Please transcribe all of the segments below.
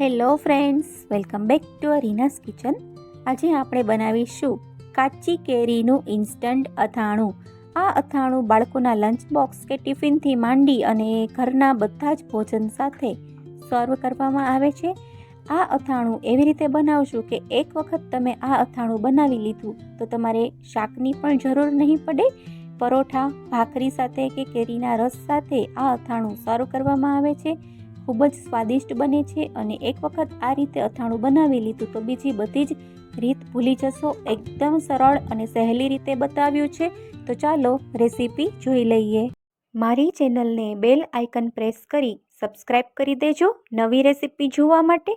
Hello friends, welcome back to Reena's kitchen. આજે આપણે બનાવીશું કાચી કેરીનું ઇન્સ્ટન્ટ અથાણું. આ અથાણું બાળકોના લંચ બોક્સ કે ટિફિનથી માંડી અને ઘરના બધા જ ભોજન સાથે સર્વ કરવામાં આવે છે. આ અથાણું એવી રીતે બનાવશું કે એક વખત તમે આ અથાણું બનાવી લીધું તો તમારે શાકની પણ જરૂર નહીં પડે. પરોઠા, ભાખરી સાથે કે કેરીના રસ સાથે આ અથાણું સર્વ કરવામાં આવે છે. ખૂબ જ સ્વાદિષ્ટ બને છે અને એક વખત આ રીતે અથાણું બનાવી લીધું તો બીજી બધી જ રીત ભૂલી જશો. એકદમ સરળ અને સહેલી રીતે બતાવ્યું છે. તો ચાલો રેસીપી જોઈ લઈએ. મારી ચેનલને બેલ આઇકન પ્રેસ કરી સબસ્ક્રાઇબ કરી દેજો નવી રેસીપી જોવા માટે.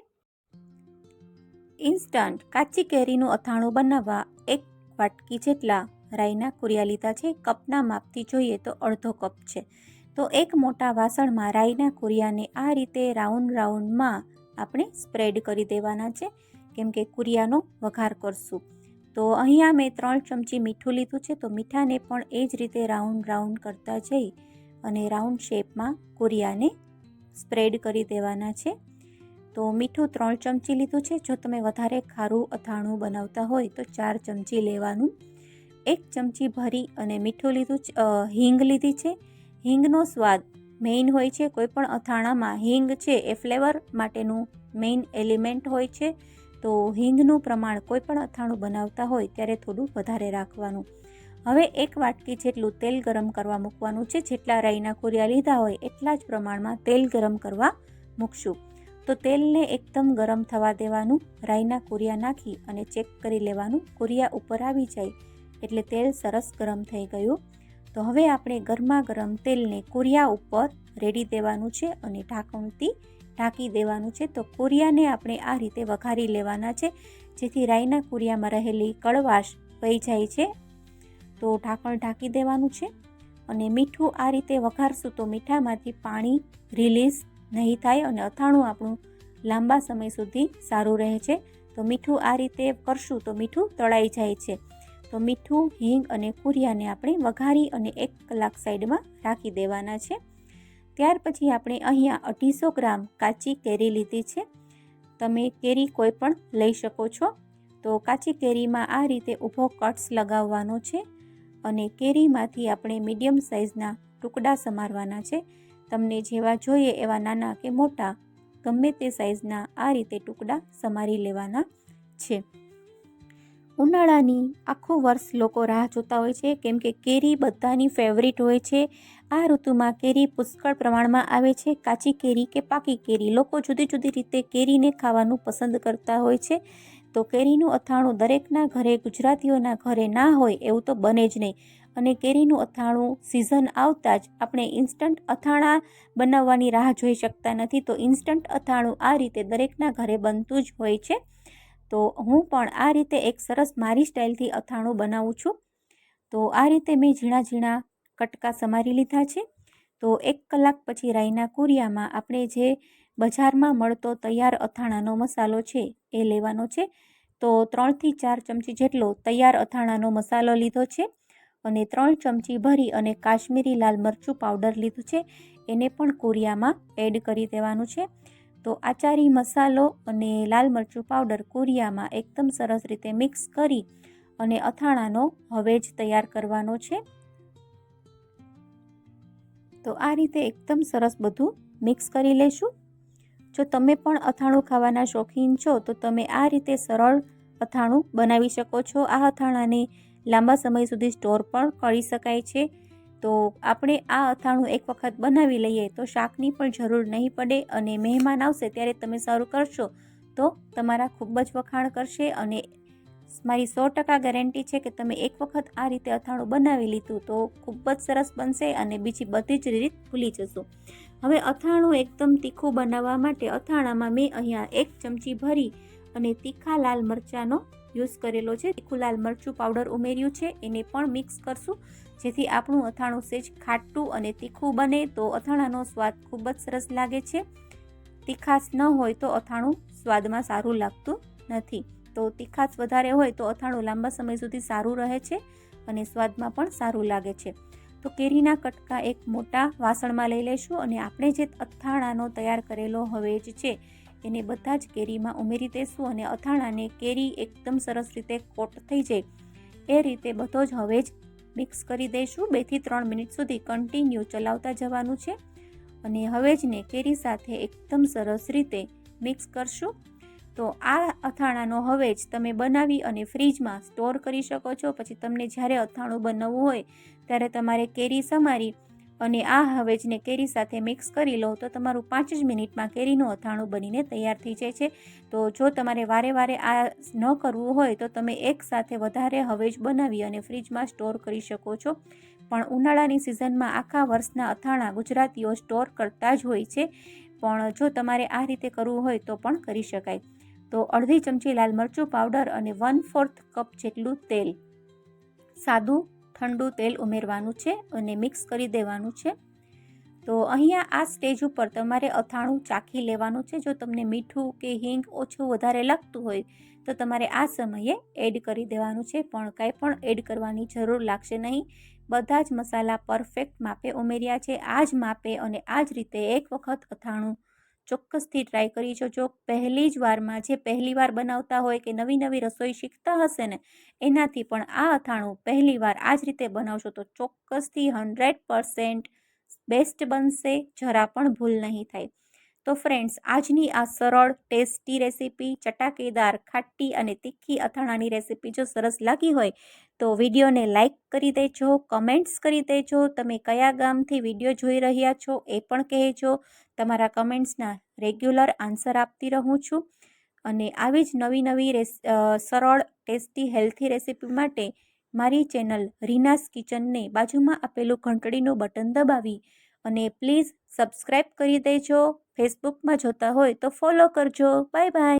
ઇન્સ્ટન્ટ કાચી કેરીનું અથાણું બનાવવા એક વાટકી જેટલા રાઈના કુરિયા લીધા છે. કપના માપથી જોઈએ તો અડધો કપ છે. તો એક મોટા વાસણમાં રાઈના કુરિયાને આ રીતે રાઉન્ડ રાઉન્ડમાં આપણે સ્પ્રેડ કરી દેવાના છે, કેમ કે કુરિયાનો વઘાર કરશું. તો અહીંયા મેં ત્રણ ચમચી મીઠું લીધું છે, તો મીઠાને પણ એ જ રીતે રાઉન્ડ રાઉન્ડ કરતા જઈ અને રાઉન્ડ શેપમાં કુરિયાને સ્પ્રેડ કરી દેવાના છે. તો મીઠું ત્રણ ચમચી લીધું છે, જો તમે વધારે ખારું અથાણું બનાવતા હોય તો ચાર ચમચી લેવાનું. એક ચમચી ભરી અને મીઠું લીધું હિંગ લીધી છે હિંગનો સ્વાદ મેઇન હોય છે કોઈપણ અથાણામાં હિંગ છે એ ફ્લેવર માટેનું મેઇન એલિમેન્ટ હોય છે. તો હિંગનું પ્રમાણ કોઈપણ અથાણું બનાવતા હોય ત્યારે થોડું વધારે રાખવાનું. હવે એક વાટકી જેટલું તેલ ગરમ કરવા મૂકવાનું છે, જેટલા રાઈના કુરિયા લીધા હોય એટલા જ પ્રમાણમાં તેલ ગરમ કરવા મૂકશું. તો તેલને એકદમ ગરમ થવા દેવાનું, રાઈના કુરિયા નાખી અને ચેક કરી લેવાનું, કુરિયા ઉપર આવી જાય એટલે તેલ સરસ ગરમ થઈ ગયું. તો હવે આપણે ગરમા ગરમ તેલને કુરિયા ઉપર રેડી દેવાનું છે અને ઢાંકણથી ઢાંકી દેવાનું છે. તો કુરિયાને આપણે આ રીતે વઘારી લેવાના છે. જેથી રાઈના કુરિયામાં રહેલી કડવાશ વહી જાય છે. તો ઢાંકણ ઢાંકી દેવાનું છે અને મીઠું આ રીતે વઘારશું તો મીઠામાંથી પાણી રિલીઝ નહીં થાય અને અથાણું આપણું લાંબા સમય સુધી સારું રહે છે. તો મીઠું આ રીતે કરશું તો મીઠું તળાઈ જાય છે. તો મીઠું, હિંગ અને કુરિયાને આપણે વઘારી અને એક કલાક સાઈડમાં રાખી દેવાના છે. ત્યાર પછી આપણે અહીંયા અઢીસો ગ્રામ કાચી કેરી લીધી છે. તમે કેરી કોઈ પણ લઈ શકો છો. તો કાચી કેરીમાં આ રીતે ઊભો કટ્સ લગાવવાનો છે અને કેરીમાંથી આપણે મીડિયમ સાઇઝના ટુકડા સમારવાના છે. તમને જેવા જોઈએ એવા નાના કે મોટા, ગમે તે સાઇઝના આ રીતે ટુકડા સમારી લેવાના છે. ઉનાળાની આખું વર્ષ લોકો રાહ જોતા હોય છે. કેમ કે કેરી બધાની ફેવરિટ હોય છે. આ ઋતુમાં કેરી પુષ્કળ પ્રમાણમાં આવે છે. કાચી કેરી કે પાકી કેરી. લોકો જુદી જુદી રીતે કેરીને ખાવાનું પસંદ કરતા હોય છે. તો કેરીનું અથાણું દરેકના ઘરે, ગુજરાતીઓના ઘરે ના હોય એવું તો બને જ નહીં. અને કેરીનું અથાણું સિઝન આવતા જ આપણે ઇન્સ્ટન્ટ અથાણા બનાવવાની રાહ જોઈ શકતા નથી. તો ઇન્સ્ટન્ટ અથાણું આ રીતે દરેકના ઘરે બનતું જ હોય છે. તો હું પણ આ રીતે એક સરસ મારી સ્ટાઇલથી અથાણું બનાવું છું. તો આ રીતે મેં ઝીણા ઝીણા કટકા સમારી લીધા છે. તો એક કલાક પછી રાઈના કુરિયામાં આપણે જે બજારમાં મળતો તૈયાર અથાણાનો મસાલો છે એ લેવાનો છે. તો ત્રણથી ચાર ચમચી જેટલો તૈયાર અથાણાનો મસાલો લીધો છે અને ત્રણ ચમચી ભરી અને કાશ્મીરી લાલ મરચું પાવડર લીધું છે. એને પણ કુરિયામાં એડ કરી દેવાનું છે. તો આચારી મસાલો અને લાલ મરચું પાવડર કુરિયામાં એકદમ સરસ રીતે મિક્સ કરી અને અથાણાનો હવે જ તૈયાર કરવાનો છે. તો આ રીતે એકદમ સરસ બધું મિક્સ કરી લેશું. જો તમે પણ અથાણું ખાવાના શોખીન છો, તો તમે આ રીતે સરળ અથાણું બનાવી શકો છો. આ અથાણાને લાંબા સમય સુધી સ્ટોર પણ કરી શકાય છે. તો આપણે આ અથાણું એક વખત બનાવી લઈએ તો શાકની પણ જરૂર નહીં પડે અને મહેમાન આવશે ત્યારે તમે સર્વ કરશો. તો તમારા ખૂબ જ વખાણ કરશે અને મારી સો ટકા ગેરંટી છે કે તમે એક વખત આ રીતે અથાણું બનાવી લીધું તો ખૂબ જ સરસ બનશે અને બીજી બધી જ રીત ભૂલી જશો. હવે અથાણું એકદમ તીખું બનાવવા માટે અથાણામાં મેં અહીંયા એક ચમચી ભરી અને તીખા લાલ મરચાંનો યુઝ કરેલો છે. તીખું લાલ મરચું પાવડર ઉમેર્યું છે. એને પણ મિક્સ કરશું. જેથી આપણું અથાણું સેજ ખાટું અને તીખું બને તો અથાણાનો સ્વાદ ખૂબ જ સરસ લાગે છે. તીખાશ ન હોય તો અથાણું સ્વાદમાં સારું લાગતું નથી. તો તીખાશ વધારે હોય તો અથાણું લાંબા સમય સુધી સારું રહે છે અને સ્વાદમાં પણ સારું લાગે છે. તો કેરીના કટકા એક મોટા વાસણમાં લઈ લઈશું અને આપણે જે અથાણાનો તૈયાર કરેલો હવે જ છે. એને બધા જ કેરીમાં ઉમેરી દેશું અને અથાણાને કેરી એકદમ સરસ રીતે કોટ થઈ જાય. એ રીતે બધો જ હવે જ મિક્સ કરી દઈશું. બેથી ત્રણ મિનિટ સુધી કન્ટિન્યુ ચલાવતા જવાનું છે. અને હવે જ ને કેરી સાથે એકદમ સરસ રીતે મિક્સ કરશું. તો આ અથાણાનો હવે જ તમે બનાવી અને ફ્રીજમાં સ્ટોર કરી શકો છો. પછી તમને જ્યારે અથાણું બનાવવું હોય, ત્યારે તમારે કેરી સમારી અને આ હવેજને કેરી સાથે મિક્સ કરી લો તો તમારું પાંચ જ મિનિટમાં કેરીનું અથાણું બનીને તૈયાર થઈ જાય છે. તો જો તમારે વારે વારે આ ન કરવું હોય તો તમે એકસાથે વધારે હવેજ બનાવી અને ફ્રીજમાં સ્ટોર કરી શકો છો. પણ ઉનાળાની સિઝનમાં આખા વર્ષના અથાણાં ગુજરાતીઓ સ્ટોર કરતા જ હોય છે. પણ જો તમારે આ રીતે કરવું હોય તો પણ કરી શકાય. તો અડધી ચમચી લાલ મરચું પાવડર અને વન ફોર્થ કપ જેટલું તેલ. સાદું ઠંડુ તેલ ઉમેરવાનું છે અને મિક્સ કરી દેવાનું છે. તો અહીંયા આ સ્ટેજ ઉપર તમારે અથાણું ચાખી લેવાનું છે. જો તમને મીઠું કે હિંગ ઓછું વધારે લાગતું હોય, તો તમારે આ સમયે એડ કરી દેવાનું છે. પણ કાંઈ પણ એડ કરવાની જરૂર લાગશે નહીં. બધા જ મસાલા પરફેક્ટ માપે ઉમેર્યા છે. આ જ માપે અને આ જ રીતે એક વખત અથાણું ચોક્કસથી ટ્રાય કરી જોજો. પહેલી જ વારમાં જે પહેલી વાર બનાવતા હોય કે નવી નવી રસોઈ શીખતા હશે ને, એનાથી પણ આ અથાણું પહેલી વાર આ જ રીતે બનાવશો તો ચોક્કસથી હંડ્રેડ પર્સેન્ટ બેસ્ટ બનશે, જરા પણ ભૂલ નહીં થાય. તો ફ્રેન્ડ્સ આજની આ સરળ, ટેસ્ટી રેસીપી, ચટાકેદાર, ખાટી અને તીખી અથાણાની રેસીપી જો સરસ લાગી હોય, તો વિડીયોને લાઇક કરી દેજો કમેન્ટ્સ કરી દેજો. તમે કયા ગામથી વીડિયો જોઈ રહ્યા છો એ પણ કહેજો. તમારા કમેન્ટ્સના રેગ્યુલર આન્સર આપતી રહું છું. અને આવી જ નવી નવી સરળ, ટેસ્ટી હેલ્થી રેસીપી માટે મારી ચેનલ રીનાસ કિચનને બાજુમાં આપેલું ઘંટડીનું બટન દબાવી અને પ્લીઝ સબસ્ક્રાઈબ કરી દેજો. ફેસબુકમાં જોતા હોય તો ફોલો કરજો. Bye bye.